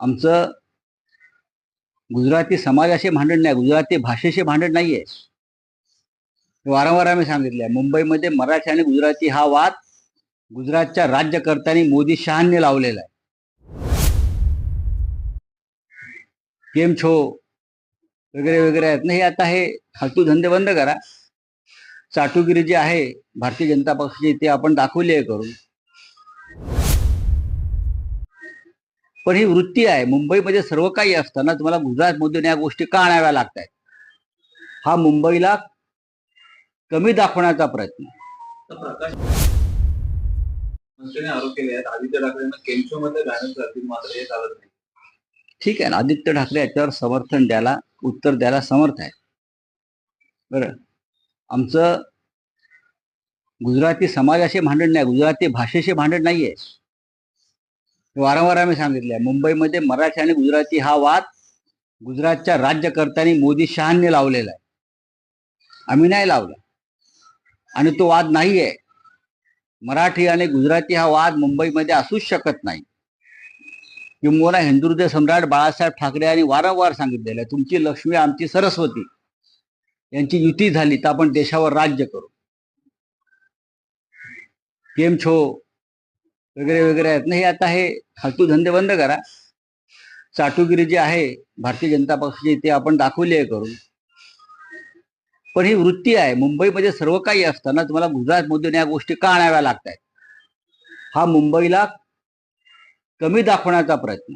आमचं गुजराती समाजाशी भांडण नाही गुजराती भाषेशी भांडण नाहीये. वारंवार आम्ही सांगितले मुंबईमध्ये मराठी आणि गुजराती हा वाद गुजरातच्या राज्यकर्त्यांनी मोदी शहांनी लावलेला आहे. केम छो वगैरे वगैरे आहेत. ना हे आता हे फालतू धंदे बंद करा. चाटुगिरी जी आहे भारतीय जनता पक्षाची ते आपण दाखवली आहे करून. पण ही वृत्ती आहे. मुंबईमध्ये सर्व काही असताना तुम्हाला गुजरातमधून या गोष्टी का आणाव्या लागत आहेत हा मुंबईला कमी दाखवण्याचा प्रयत्न. हे ठीक आहे ना. आदित्य ठाकरे याच्यावर समर्थन द्यायला उत्तर द्यायला समर्थ आहे बरं. आमचं गुजराती समाजाशी भांडण नाही. गुजराती भाषेशी भांडण नाहीये. वारंवार आम्ही सांगितले मुंबईमध्ये मराठी आणि गुजराती हा वाद गुजरातच्या राज्यकर्त्यांनी मोदी शहांनी लावलेला आहे. आम्ही नाही लावला. आणि तो वाद नाही आहे. मराठी आणि गुजराती हा वाद मुंबईमध्ये असूच शकत नाही. किंबोला हिंदुहृदय सम्राट बाळासाहेब ठाकरे यांनी वारंवार सांगितलेलं आहे. तुमची लक्ष्मी आमची सरस्वती. यांची युती झाली तर आपण देशावर राज्य करू. केम छो वगैरे वगैरे आहेत. ना हे आता हे फालतू धंदे बंद करा. चाटुगिरी जी आहे भारतीय जनता पक्षाची ते आपण दाखवली आहे करून. पण ही वृत्ती आहे. मुंबईमध्ये सर्व काही असताना तुम्हाला गुजरातमधून या गोष्टी का आणाव्या लागत आहेत हा मुंबईला कमी दाखवण्याचा प्रयत्न.